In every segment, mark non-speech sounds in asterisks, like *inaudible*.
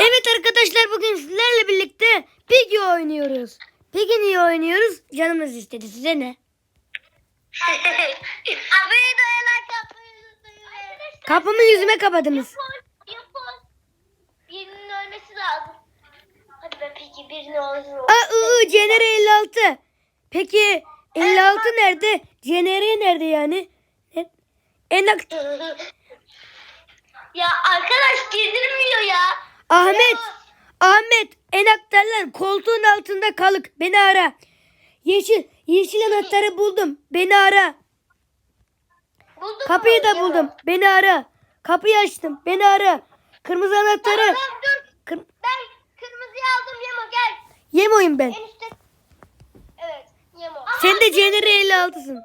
Evet arkadaşlar bugün sizlerle birlikte Piggy oynuyoruz. Piggy niye oynuyoruz? Canımız istedi. Size ne? Abone dayanak. Kapımı yüzüme kapadınız. Yapın, yapın. Birinin ölmesi lazım. Hadi be peki birinin olsun. Aa ıı, Cenere 56. Peki 56 nerede? Cenere nerede yani? Ne? En ak- *laughs* ya arkadaş girdirmiyor ya. Ahmet. Ahmet en aktarlar koltuğun altında kalık. Beni ara. Yeşil yeşil anahtarı buldum. Beni ara. Buldun Kapıyı mu? da buldum. Beni ara. Kapıyı açtım. Beni ara. Kırmızı anahtarı. Tamam dur. Kır- Ben kırmızıyı aldım Yemo gel. Yemoyum ben. En üstte. Evet Yemo. Sen de Cenere 56'sın.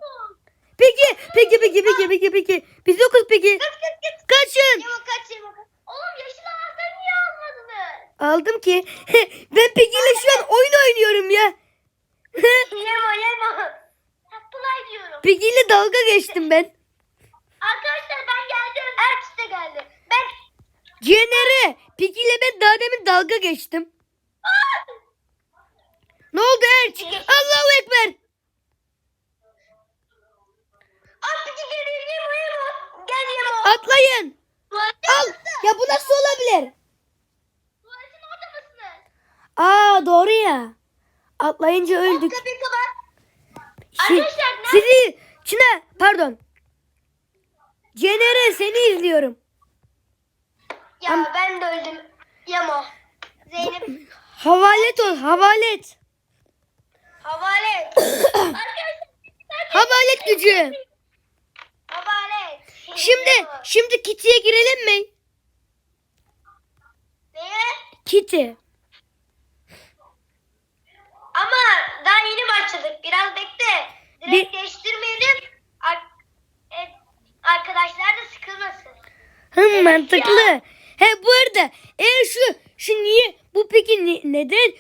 Peki, peki, peki, peki, peki, peki. Biz yokuz peki. Kaç kaç kaç. Kaçın. Yemo kaç Yemo kaç. Oğlum yeşil anahtarı niye almadınız? Aldım ki. *laughs* ben Peki ile şu an oyun oynuyorum ya. Yemo Yemo. Tatlılar diyorum. Peki ile dalga geçtim ben. Arkadaşlar ben geldim. Erkis de geldi. Ben Cenere. Peki ile ben daha demin dalga geçtim. Ne oldu Erç? Allahu Ekber. Geliyor Yemo Yemo. Gel Yemo. Atlayın. Al. Ya bu nasıl olabilir? Aa doğru ya. Atlayınca öldük. Şi- Arkadaşlar ne? sizi Çınar pardon. Cenere seni izliyorum. Ya Am- ben de öldüm. Yemo. Zeynep. Havalet ol havalet. Havale et. *coughs* Arkadaşlar. Havalet gücü. Havale et. Şimdi şimdi Kitty'ye girelim mi? Neye? Kitty. Ama daha yeni başladık. Biraz bekle. Direkt değiştirmeyelim. Ar- e, arkadaşlar da sıkılmasın. Hı mantıklı. He bu arada eğer şu şu niye bu peki ni- neden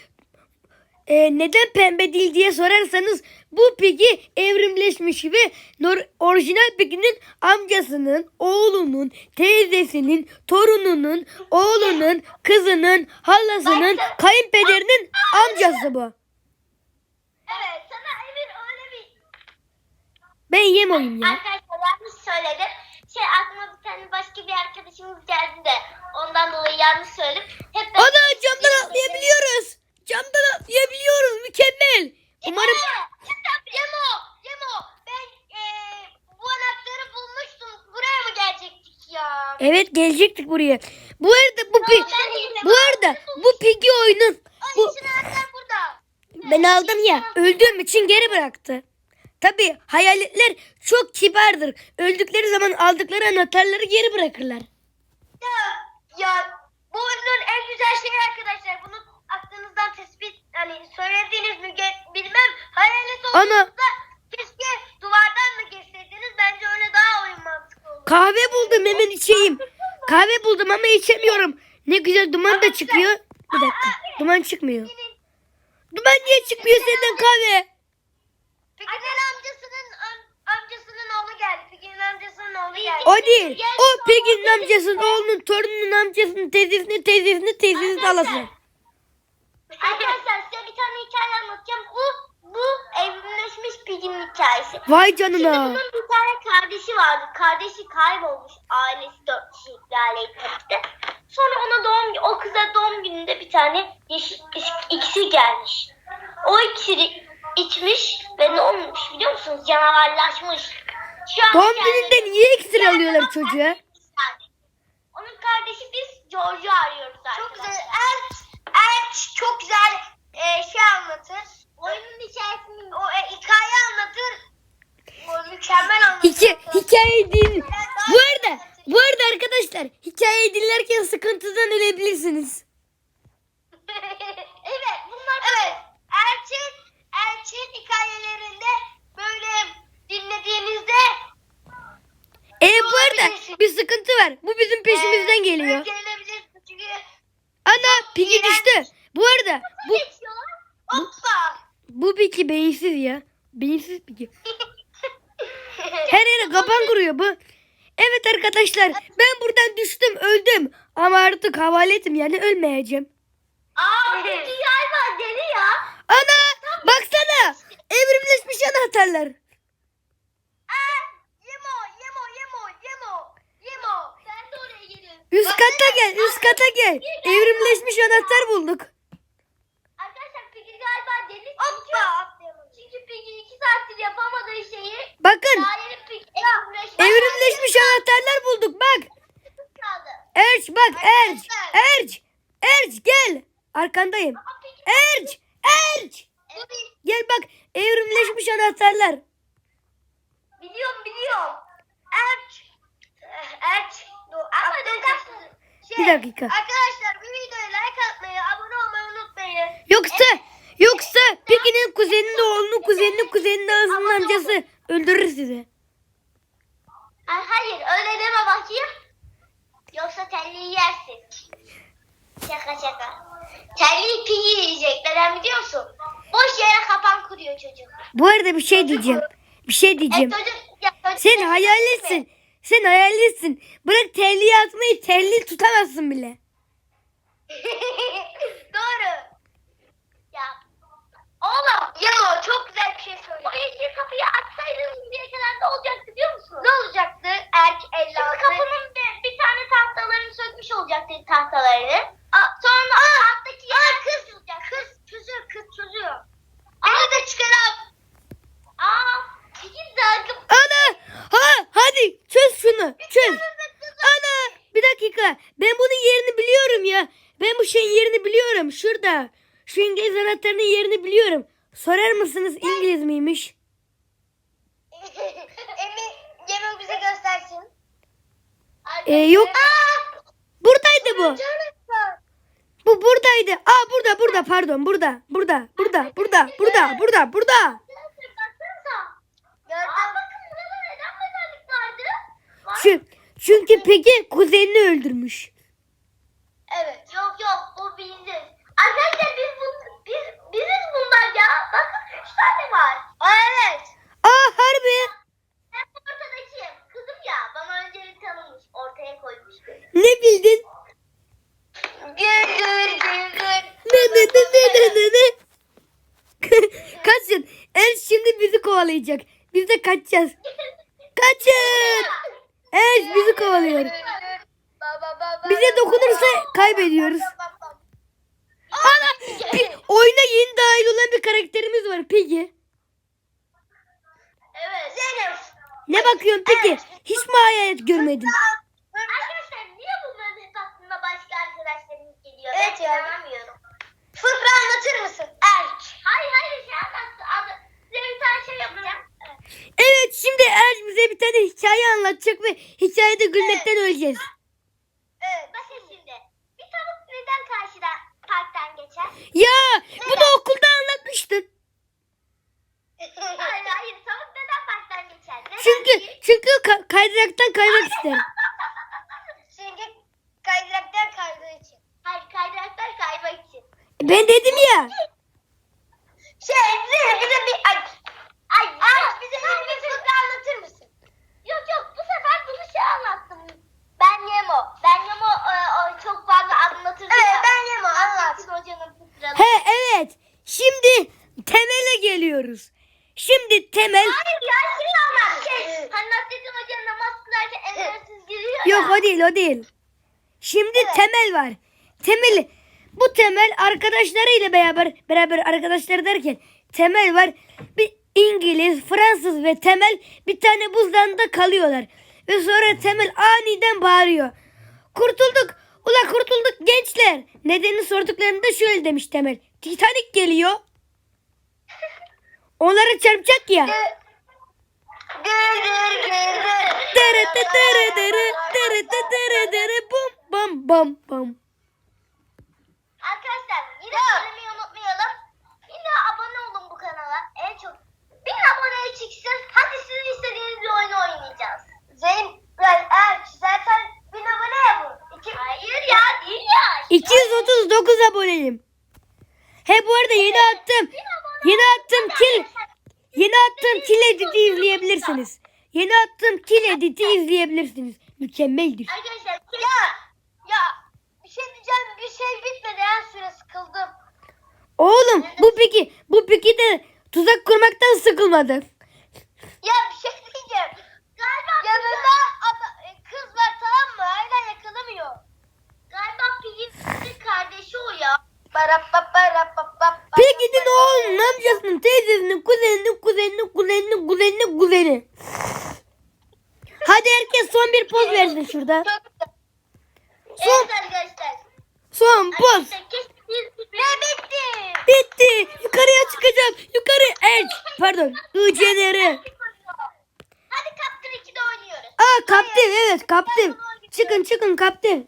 e, neden pembe değil diye sorarsanız bu peki evrimleşmiş ve nor- orijinal pekinin amcasının, oğlunun, teyzesinin, torununun, oğlunun, kızının, halasının, kayınpederinin amcası bu. Evet sana Emir öyle bir... Ben yem oyum ya. Arkadaşlar yanlış söyledim. Şey aklıma bir tane başka bir arkadaşımız geldi de ondan dolayı yanlış söyledim. Hep ben... Ana camdan atlayabiliyoruz. Camdan atlayabiliyoruz. Mükemmel. Umarım Yemo, Yemo ben eee, bu anahtarı bulmuştum. Buraya mı gelecektik ya? Evet gelecektik buraya. Bu arada bu pi bu arada bu pigi oyunun Ay bu anahtar burada. ben aldım ya öldüğüm için geri bıraktı. Tabi hayaletler çok kibardır. Öldükleri zaman aldıkları anahtarları geri bırakırlar. Ya, ya bu oyunun en güzel şeyi arkadaşlar. Bunu aklınızdan tespit hani söylediğiniz mi bilmem. Hayalet Ana. olduğunuzda keşke duvardan mı geçseydiniz. Bence öyle daha oyun mantıklı olur. Kahve buldum hemen içeyim. Kahve buldum ama içemiyorum. Ne güzel duman da çıkıyor. Bir dakika. Duman çıkmıyor. Duman niye çıkmıyor senden kahve? Piggy'nin amcasının am- amcasının oğlu geldi. Piggy'nin amcasının oğlu geldi. O değil. O Piggy'nin amcasının, oğlunun, torununun amcasının, teyzesinin, teyzesinin, teyzesinin halası. Arkadaşlar size bir tane hikaye anlatacağım. Bu bu evrimleşmiş Piggy'nin hikayesi. Vay Şimdi canına. bunun bir tane kardeşi vardı. Kardeşi kaybolmuş. Ailesi dört kişilik bir. Sonra ona doğum o kıza doğum gününde bir tane yeşil ikisi gelmiş. O ikisi içmiş ve ne olmuş biliyor musunuz? Canavarlaşmış. Doğum gününde niye iksir alıyorlar çocuğa? Onun kardeşi biz George'u arıyoruz arkadaşlar. Çok güzel. Erç, Erç çok güzel e, şey anlatır. Oyunun hikayesini, o e, hikaye anlatır. O mükemmel anlatır. Hikaye, hikaye din. Bu arada, bu arada arkadaşlar hikayeyi dinlerken sıkıntıdan ölebilirsiniz. evet bunlar evet. Erçin, Erçin hikayelerinde böyle dinlediğinizde E bu arada bir sıkıntı var. Bu bizim peşimizden e, geliyor. öldürülebilir. Çünkü Ana pigi düştü. Bu arada bu geçiyorlar. Hoppa. bu pigi kuruyor bu. Evet arkadaşlar ben buradan düştüm öldüm. Ama artık havaletim yani ölmeyeceğim. Aa Piggy galiba deli ya. Ana baksana evrimleşmiş anahtarlar. Aa, Yemo, Yemo, Yemo, Yemo, Yemo. Sen de oraya gelin. Üst kata gel üst kata gel. Evrimleşmiş anahtar bulduk. Arkadaşlar Piggy galiba deli. Hoppa. Saattir yapamadığı şeyi Bakın Piggy evrimleşmiş. anahtarlar bulduk bak. kaldı. Erç bak Erç. Erç. Erç gel. Arkandayım. Erç. Erç. Gel bak evrimleşmiş anahtarlar. Biliyorum biliyorum. Erç. Eh, Erç. Dur, Ama dur Bir dakika. Arkadaşlar bu videoya like atmayı, abone olmayı unutmayın. Yoksa yoksa Pekin'in kuzeninin oğlunu kuzeninin kuzeninin ağzının amcası öldürür sizi. Ay, hayır öyle deme bakayım. Yoksa telliyi yersin. Şaka şaka. Telliyi piyi yiyecek. Neden biliyor musun? Boş yere kapan kuruyor çocuk. Bu arada bir şey diyeceğim. Bir şey diyeceğim. E, çocuk, ya, çocuk Sen çocuk hayallesin. Sen hayallesin. Bırak terliği atmayı terliği tutamazsın bile. *laughs* Doğru. Ya. Oğlum ya çok güzel bir şey söyledi. O yeşil kapıyı atsaydın şimdiye kadar ne olacaktı biliyor musun? Ne olacaktı? Erk 56. Şimdi kapının bir, bir tane tahtalarını sökmüş olacaktı tahtalarını. Aa, sonra alttaki yer kız olacak. Kız çözüyor kız çözüyor. Beni de çıkaralım. Aa, sekiz dakika. Ana! Ha hadi çöz şunu. Çöz. Ana! Bir dakika. Ben bunun yerini biliyorum ya. Ben bu şeyin yerini biliyorum. Şurada. Şu İngiliz anahtarının yerini biliyorum. Sorar mısınız İngiliz miymiş? *laughs* Emin, Yemin bize göstersin. Ee, yok. Buradaydı bu. Bu buradaydı. Aa burada burada pardon burada. Burada burada burada burada burada burada. Gördüm. Aa, bakın burada neden mezarlık vardı? Var. Çü- çünkü Peki kuzenini öldürmüş. Evet. Yok yok bu biziz. Arkadaşlar biz bunlar ya. Bakın üç tane var. Aa, evet. Aa harbi. Ben ortadakiyim. Kızım ya bana önce bir tanımış. Ortaya koymuş beni. Ne bildin? Güldür güldür. Ne ne ne ne ne ne ne? *laughs* Kaçın. El şimdi bizi kovalayacak. Biz de kaçacağız. Kaçın. El bizi kovalıyor. Bize dokunursa kaybediyoruz. Ana! Pi- oyuna yeni dahil olan bir karakterimiz var Piggy. Evet. Zeynep. Ne bakıyorsun Piggy? Hiç mi hayalet görmedin? Arkadaşlar niye bunların hep aklına başka arkadaşlarımız geliyor? Evet ya. Anlamıyorum. Fıkra anlatır mısın? Erk. Hayır hayır şey anlattı. Size bir tane şey yapacağım. Evet. Evet şimdi El bize bir tane hikaye anlatacak ve hikayede gülmekten öleceğiz. Evet. Bakın şimdi. Bir tavuk neden karşıda parktan geçer? Ya bunu okulda anlatmıştın. hayır hayır tavuk neden parktan geçer? Neden Çünkü ki? çünkü ka- kaydıraktan kaymak ister. *laughs* Çünkü kaydıraktan kaydığı için. Hayır kaydıraktan kaymak için. Ben dedim ya. Şey bize bize bir ay ay, ay bize bir fıkra anlatır mısın? Yok yok bu sefer bunu şey anlattım. Ben Yemo. Ben Yemo e, o çok fazla anlatırdı Evet ben Yemo anlat. Hocanın fıkraları. He evet. Şimdi temele geliyoruz. Şimdi temel Hayır ya şey anlat. Şey, hani Nasrettin Hoca namaz kılarken emretsiz giriyor ya. yok o değil. Şimdi temel var. Temel bu temel arkadaşlarıyla beraber beraber arkadaşları derken temel var. Bir İngiliz, Fransız ve temel bir tane buzdağında kalıyorlar. Ve sonra temel aniden bağırıyor. Kurtulduk. Ula kurtulduk gençler. Nedenini sorduklarında şöyle demiş temel. Titanic geliyor. *laughs* Onları çarpacak ya. Gır gır gır gır. Dere de dere dere dere de dere dere bum bam bam bam. Arkadaşlar yine söylemeyi unutmayalım. Yine abone olun bu kanala. En çok bin aboneye çıksın. Hadi sizin istediğiniz bir oyunu oynayacağız. Zeyn, Erç zaten bin abone ya bu. İki... Hayır ya değil ya. 239 aboneyim. He bu arada yeni attım. Yeni attım arkadaşlar, Yeni attığım kill editi izleyebilirsiniz. Yeni attığım kill editi izleyebilirsiniz. Mükemmeldir. Arkadaşlar ya ya bir şey diyeceğim bir şey bitmedi en süre sıkıldım. Oğlum bu peki bu peki de tuzak kurmaktan sıkılmadı. Ya bir şey diyeceğim. Galiba yanında ada- e, kız var tamam mı? Hala yakalamıyor. Galiba Piggy'nin kardeşi o ya. Piggy'nin oğlunun amcasının teyzesinin kuzeninin kuzeninin kuzeninin kuzeninin kuzeni. Hadi herkes son bir şurada. Evet arkadaşlar. Son poz. Arkadaşlar kesin Ve bitti. Bitti. Yukarıya çıkacağım. Yukarı. Erç. Pardon. ICNR. Hadi Captain 2'de oynuyoruz. Aa kaptif. Evet kaptif. Çıkın çıkın kaptif.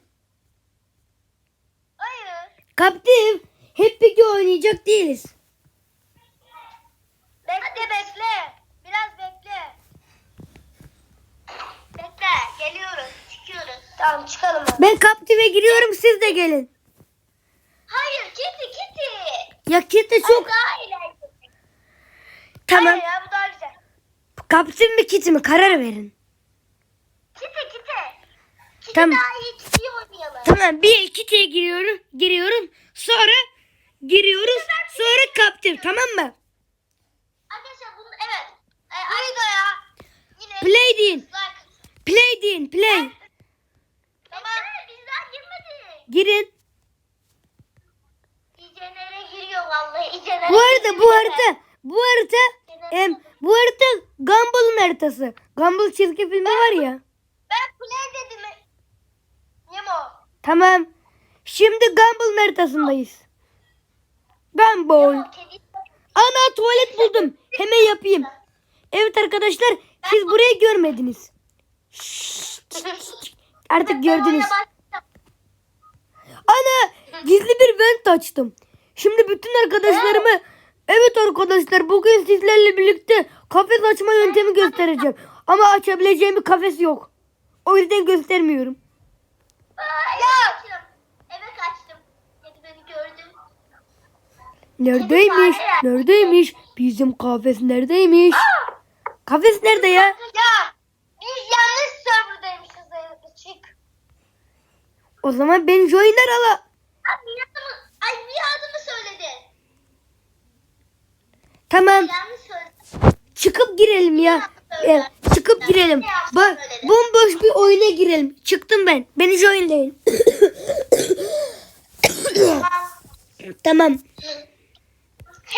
Hayır. Kaptif. Hep peki oynayacak değiliz. Bekle bekle. Biraz bekle. Bekle. Geliyoruz. Tamam çıkalım. hadi. Ben kaptive giriyorum siz de gelin. Hayır Kitty Kitty. Ya Kitty çok Daha ileride. tamam. Hayır ya bu daha güzel. Kaptif mi Kitty mi karar verin. Kitty Kitty. Kitty Tamam. daha iyi Kitty'yi oynayalım. Tamam bir Kitty'ye giriyorum. Giriyorum. Sonra giriyoruz. Sonra kaptif tamam mı? Arkadaşlar bunu evet. Ee, ya. Yine. Play. Like. Play deyin play. Tamam. Girin. İcener'e giriyor vallahi. İcener'e Bu arada bu harita bu harita em, bu harita Gumball'ın haritası. Gumball çizgi filmi var ya. Ben play dedim. Nemo. Tamam. Şimdi Gumball'ın haritasındayız. Gumball. Ana tuvalet buldum. Hemen yapayım. Evet arkadaşlar siz burayı görmediniz. Artık gördünüz. Ana gizli vent açtım. Şimdi bütün arkadaşlarımı evet arkadaşlar bugün sizlerle birlikte kafes açma yöntemi göstereceğim. Ama açabileceğim bir kafes yok. O yüzden göstermiyorum. Ya. Neredeymiş? Neredeymiş? Bizim kafes neredeymiş? Kafes nerede ya? Ya biz yanlış serverdaymışız. Çık. O zaman ben joiner ala. Tamam. Çıkıp girelim ya. Ya, çıkıp girelim. Bak bomboş bir oyuna girelim. Çıktım ben. Beni joinleyin. *coughs* tamam.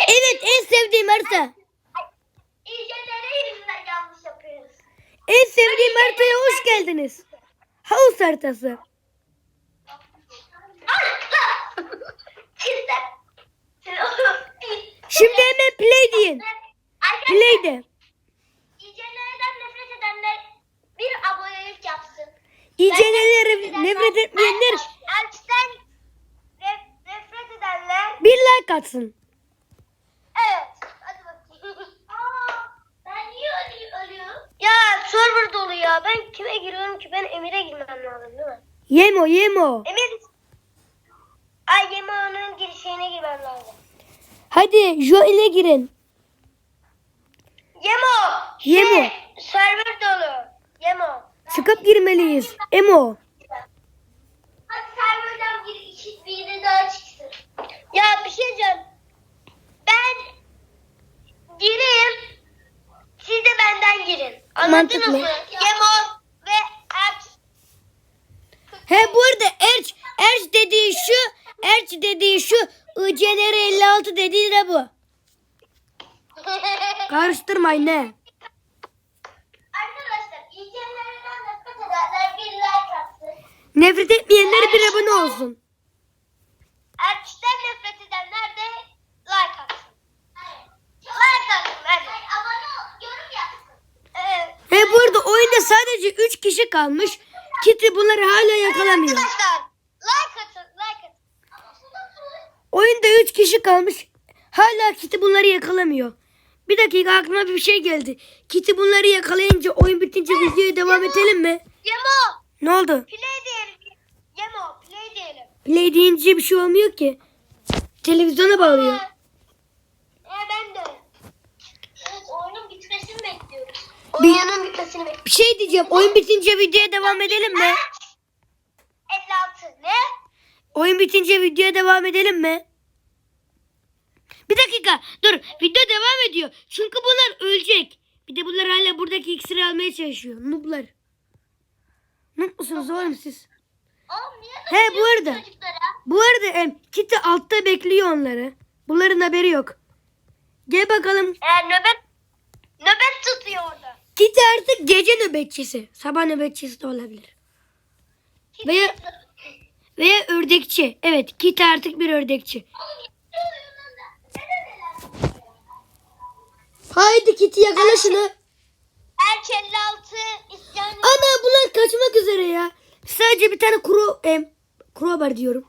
Evet en sevdiğim harita. En sevdiğim haritaya hoş geldiniz. House haritası. Şimdi hemen play deyin. Play de. İcelerden nefret edenler bir abonelik yapsın. İyice nefret etmeyenler nef- nefret edenler bir like atsın. evet. Hadi bakayım. Aa, ben niye ölü- ölüyorum? Ya server dolu ya. Ben kime giriyorum ki? Ben Emir'e girmem lazım değil mi? Yemo yemo. Emir. Ay Yemo'nun girişine girmem lazım. Hadi join'e girin. Yemo. Yemo. Şey, server dolu. Yemo. Çıkıp girmeliyiz. Emo. Hadi serverden bir iki biri daha çıksın. Ya bir şey diyeceğim. Ben gireyim. Siz de benden girin. Anladınız Mantıklı. mı? Yemo ve Erç. He bu arada Erç, Erç dediği şu, Erç dediği şu, ICNR 56 dediği de bu. Karıştırmayın ne? Arkadaşlar iyicelerden nefret edenler bir like atsın. Nefret etmeyenler bir abone olsun. Erç'ten nefret edenler de like atsın. Like atsın hadi. Abone ol, yorum yapsın. Evet. He bu arada oyunda sadece 3 kişi kalmış. Kitty bunları hala yakalamıyor. Arkadaşlar like atın, like atın. Oyunda 3 kişi kalmış. Hala Kitty bunları yakalamıyor. Bir dakika aklıma bir şey geldi. Kitty bunları yakalayınca oyun bitince videoya devam edelim mi? Yemo, Ne oldu? play diyelim. Yemo, play diyelim. Play deyince bir şey olmuyor ki. Televizyona bağlıyor. Ee, ben de. Evet, oyunun bitmesini bekliyoruz. Bir- Oyunun bitmesini bekliyorum. Bir şey diyeceğim. Oyun bitince videoya devam edelim mi? 56 ne? Oyun bitince videoya devam edelim mi? Bir dakika. Dur. Video devam ediyor. Çünkü bunlar ölecek. Bir de bunlar hala buradaki iksiri almaya çalışıyor. Nooblar. Noob musunuz oğlum siz? Oğlum niye He, bu arada. Çocuklara? Bu arada em, Kitty altta bekliyor onları. Bunların haberi yok. Gel bakalım. Ee, nöbet nöbet tutuyor orada. Kitty artık gece nöbetçisi. Sabah nöbetçisi de olabilir. Veya veya ördekçi. Evet Kitty artık bir ördekçi. Haydi Kitty yakala şunu. Erç 56 isyan Ana bunlar kaçmak üzere ya. Sadece bir tane kuro em, crowbar diyorum.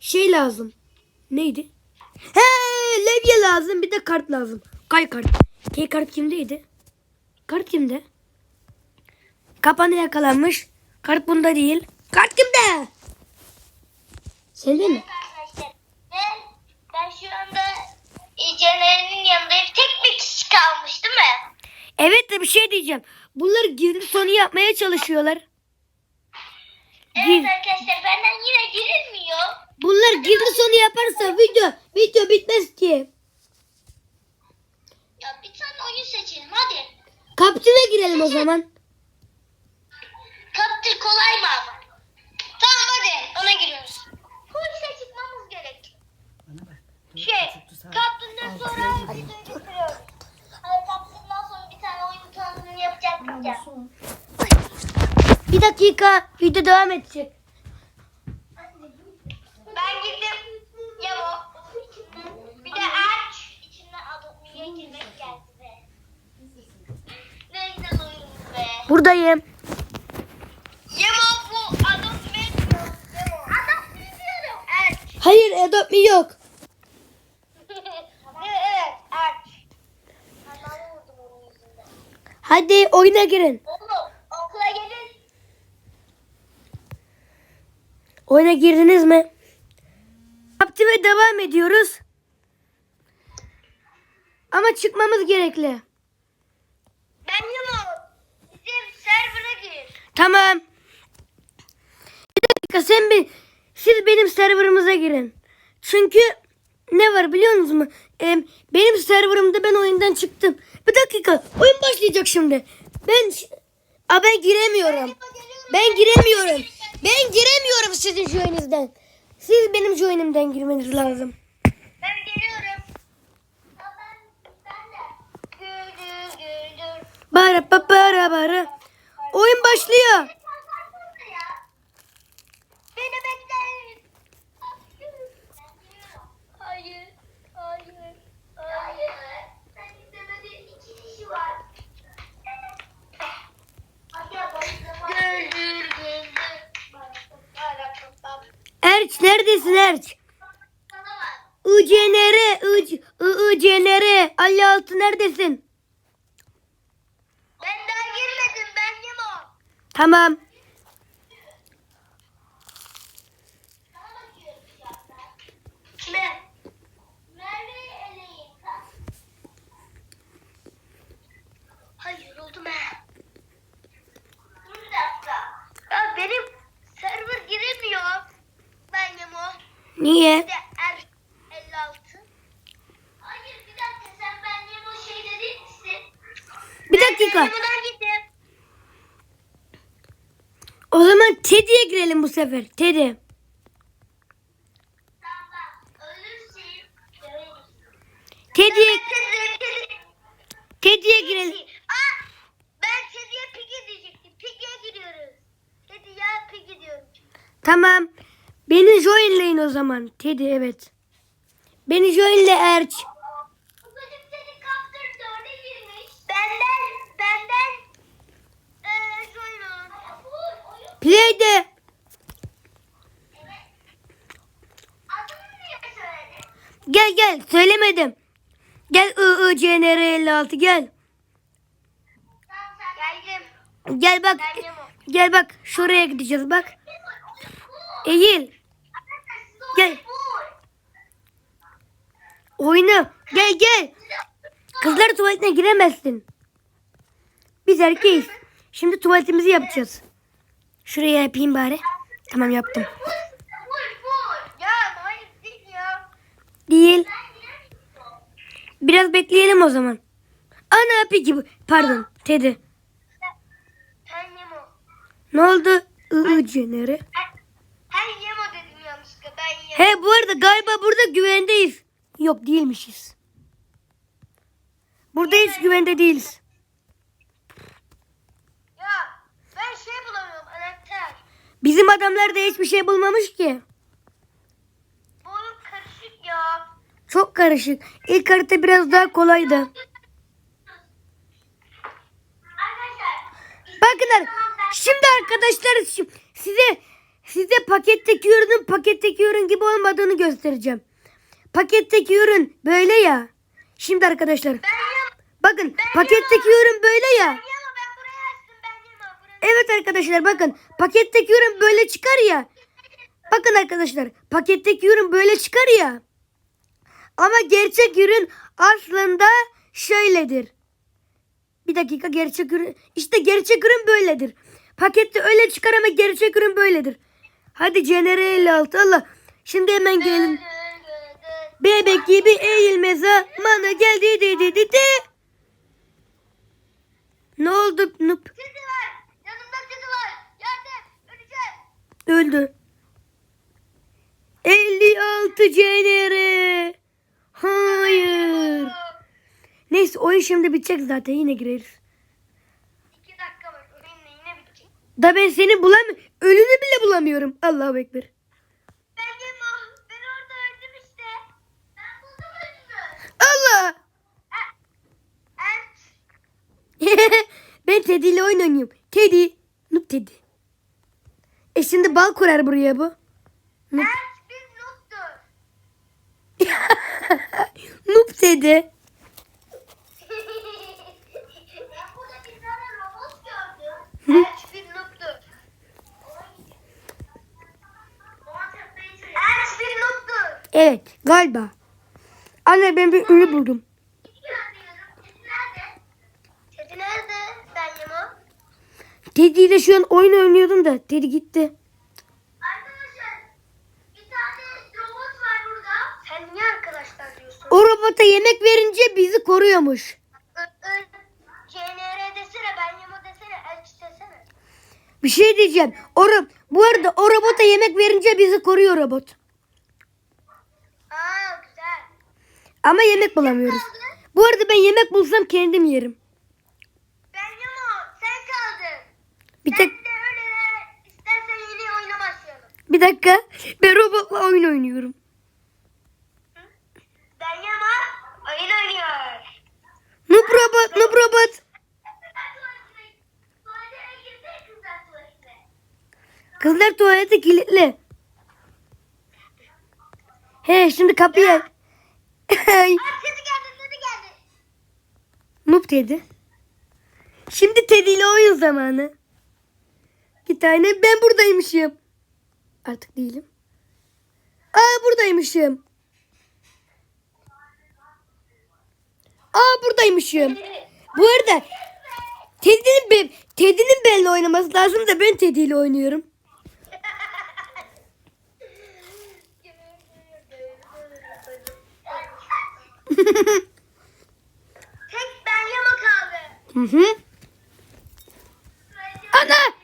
Şey lazım. Neydi? He levye lazım bir de kart lazım. Kay kart. Key kart kimdeydi? Kart kimde? Kapanı yakalanmış. Kart bunda değil. Kart kimde? Sende mi? Ben, ben şu anda Caner'in yanındayım. Tek bir kişi kalmış değil mi? Evet de bir şey diyeceğim. Bunlar gizli sonu yapmaya çalışıyorlar. Evet Gir. arkadaşlar benden yine girilmiyor. Bunlar gizli sonu yaparsa video video bitmez ki. Ya bir tane oyun seçelim hadi. Kaptüre girelim o zaman. Kaptır kolay mı ama? Tamam hadi ona giriyoruz. Polise çıkmamız gerek. Şey, kaptırdan sonra videoyu bitiriyoruz. Hayır kaptırdan sonra bir tane oyun tanıtımını yapacaktık ya. Bir dakika video devam edecek. Ben girdim. Ya o. Bir de aç. İçinden Adobe'ye girmek geldi be. Ne güzel oyun be. Buradayım. Yemo bu Adobe diyor. Yemo. Adobe diyorum. Aç. Hayır Adopt Me yok. *laughs* Hadi oyuna girin. Oğlum okula gelin. Oyuna girdiniz mi? Aktive devam ediyoruz. Ama çıkmamız gerekli. Ben Yemo. Bizim server'a gir. Tamam. Bir dakika sen bir siz benim serverımıza girin. Çünkü ne var biliyor musunuz mu? Em, benim serverımda ben oyundan çıktım. Bir dakika oyun başlayacak şimdi. Ben Aa, ben giremiyorum. Ben giremiyorum. Ben giremiyorum sizin join'inizden. Siz benim join'imden girmeniz lazım. Ben geliyorum. Ben, ben de. Bara pa para bara. Oyun başlıyor. Beni bekleyin. Hayır. Hayır. Hayır. Sen istemediğin iki kişi var. Güldür güldür. Erç Sana bak. ICNR, ICNR, 56 neredesin? Ben daha girmedim. Ben Nemo. Tamam. Sana bakıyorum şu anda. Kime? Merve'yi eleyin. Hayır oldu mu? Dur bir dakika. Ya benim server giremiyor. Ben Nemo. Niye? Bir de er 56. Hayır bir dakika sen ben Nemo şeyde değil misin? Bir Ben dakika. O zaman Teddy'ye girelim bu sefer. Teddy. Teddy'ye Teddy'ye girelim. Aa, ben Teddy'ye Piggy diyecektim. Piggy'ye gidiyoruz. Teddy ya Piggy diyorum. Tamam. Beni joinleyin o zaman. Teddy evet. Beni joinle Erç. Bu çocuk seni kaptır dörde girmiş. Benden, benden eee şöyle. Söyledin? Gel gel söylemedim. Gel IICNR 56 gel. Gel bak. Gel bak şuraya gideceğiz bak. Eğil. Gel. Oyna. Gel gel. Kızlar tuvaletine giremezsin. Biz erkeğiz. Şimdi tuvaletimizi yapacağız. Şuraya yapayım bari. Tamam yaptım. Değil. Biraz bekleyelim o zaman. Ana peki. Pardon. Teddy. Ne oldu? Ben Yemo. He bu arada galiba burada güvendeyiz. Yok değilmişiz. Burada hiç güvende değiliz. Ya ben şey bulamıyorum. Bizim adamlar da hiçbir şey bulmamış ki. Oyun karışık ya. Çok karışık. İlk harita biraz daha kolaydı. Bakın şimdi arkadaşlar size size paketteki ürünün paketteki ürün gibi olmadığını göstereceğim. Paketteki ürün böyle ya. Şimdi arkadaşlar bakın paketteki ürün böyle ya. Ben Yemo ben buraya açtım. Ben Yemo. Buraya. Evet arkadaşlar bakın paketteki ürün böyle çıkar ya. Bakın arkadaşlar paketteki ürün böyle çıkar ya. Ama gerçek ürün aslında şöyledir. Bir dakika gerçek ürün işte gerçek ürün böyledir. Pakette öyle çıkar ama gerçek ürün böyledir. Hadi Cenere 56 Allah. Şimdi hemen gelin. Bebek gibi eğilme zamanı geldi di di di di. Ne oldu Nup? Kedi var. Yanımda kedi var. Yardım. Öleceğim. Öldü. 56 Cenere. Hayır. Neyse oyun şimdi bitecek zaten yine gireriz. İki dakika var. Oyunla yine bitecek. Da ben seni bulam ölünü bile bulamıyorum. Allahu ekber. Ben Yemo. Ben orada öldüm işte. Ben buldum ölümü. Allah. Evet. *laughs* ben Teddy ile oyun oynuyorum. Teddy. Noob Teddy. E şimdi bal kurar buraya bu. Noob. Noob *laughs* *laughs* robot gördüm. *laughs* Evet galiba. Anne ben bir ürün buldum. Kedi nerede? Ben Yemo. Teddy ile şu an oyun oynuyordum da Teddy gitti. Arkadaşlar bir tane robot var burada. Sen niye arkadaşlar diyorsun? O robota yemek verince bizi koruyormuş. CNR desene ben desene elçi desene. Bir şey diyeceğim. O bu arada o robota yemek verince bizi koruyor robot. Aa güzel. Ama yemek bulamıyoruz. Bu arada ben yemek bulsam kendim yerim. Ben Yemo sen kaldın. Bir tek de öyle istersen yeni oyuna başlayalım. bir dakika. Ben robotla oyun oynuyorum. Ben Yemo oyun oynuyor. Noob robot, noob robot. Tuvalete kızlar tuvaleti kilitli. He şimdi kapıyı. Ay, noob dedi. Şimdi Teddy ile oyun zamanı. Bir tane ben buradaymışım. Artık değilim. Aa buradaymışım. Aa buradaymışım. Bu arada Teddy'nin ben, Teddy'nin benimle oynaması lazım da ben Teddy ile oynuyorum. Tek ben Yemo kaldı. Hı hı. Ana!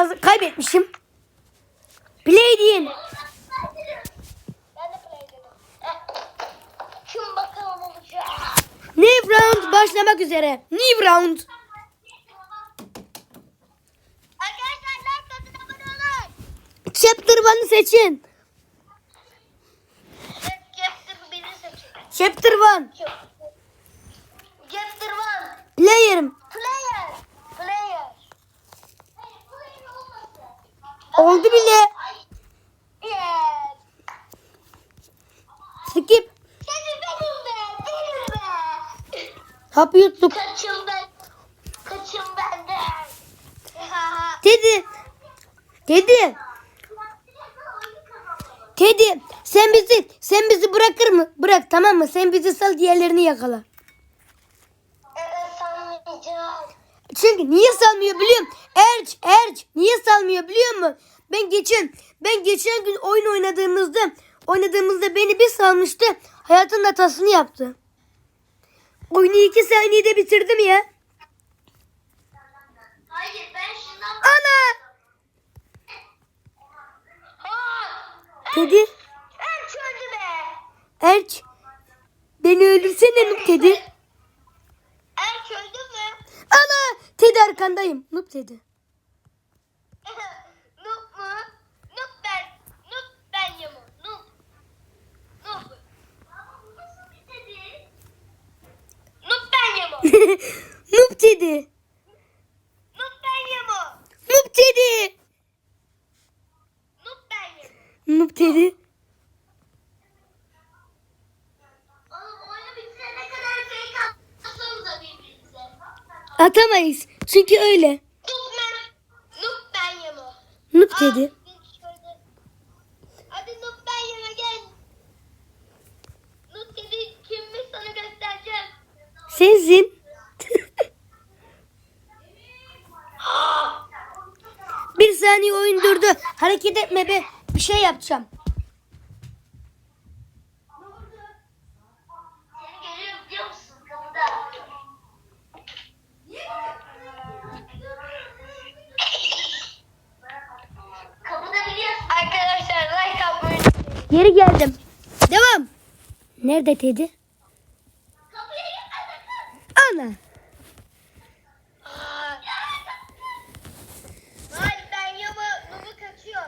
Yok az kaybetmişim. Play deyin. New round başlamak üzere. New round. Chapter 1'ı seçin. Evet, Chapter 1'i seçin. Chapter 1. Chapter 1. Player. Oldu bile. Skip. Hapı yuttuk. Kaçın ben. Kaçın benden. Teddy. Teddy. Teddy sen bizi sen bizi bırakır mı? Bırak tamam mı? Sen bizi sal diğerlerini yakala. Evet sanmayacağım. Çünkü niye salmıyor biliyor musun? Erç, Erç niye salmıyor biliyor musun? Ben geçen ben geçen gün oyun oynadığımızda oynadığımızda beni bir salmıştı. Hayatının hatasını yaptı. Oyunu iki saniyede bitirdim ya. Hayır ben şundan... Ana! Teddy, Erç öldü be. Erç. Beni öldürsene Noob Teddy. Erç öldü mü? Ana! Teddy arkandayım. Noob Teddy. Noob mu? Noob ben. Noob ben yamu. Noob. Noob. Noob ben yamu. Noob Teddy. Noob ben yamu. Noob Teddy. Noob ben yamu. Noob Teddy. Atamayız. Çünkü öyle. Noob ben. Noob ben yamu. Noob Teddy. Aa, şöyle. Hadi Noob ben yana gel. Noob dedi kimmiş sana göstereceğim. Sensin. Bir saniye oyun durdu. Hareket etme be. Bir şey yapacağım. Geri geldim. Devam. Nerede Teddy? Kapıya gitme sakın. Ana. Hayır ben yama Nubu kaçıyor.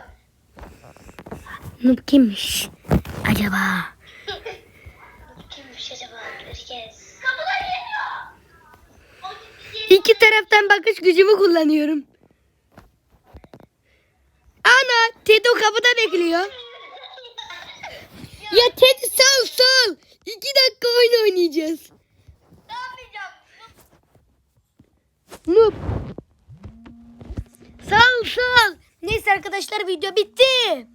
Noob kimmiş? Acaba? Kimmiş acaba? Göreceğiz. İki taraftan bakış gücümü kullanıyorum. Ana Teddy o kapıda bekliyor. Ya Teddy sal sal. İki dakika oyun oynayacağız. Ne yapacağım? Noob. Sal sal. Neyse arkadaşlar video bitti.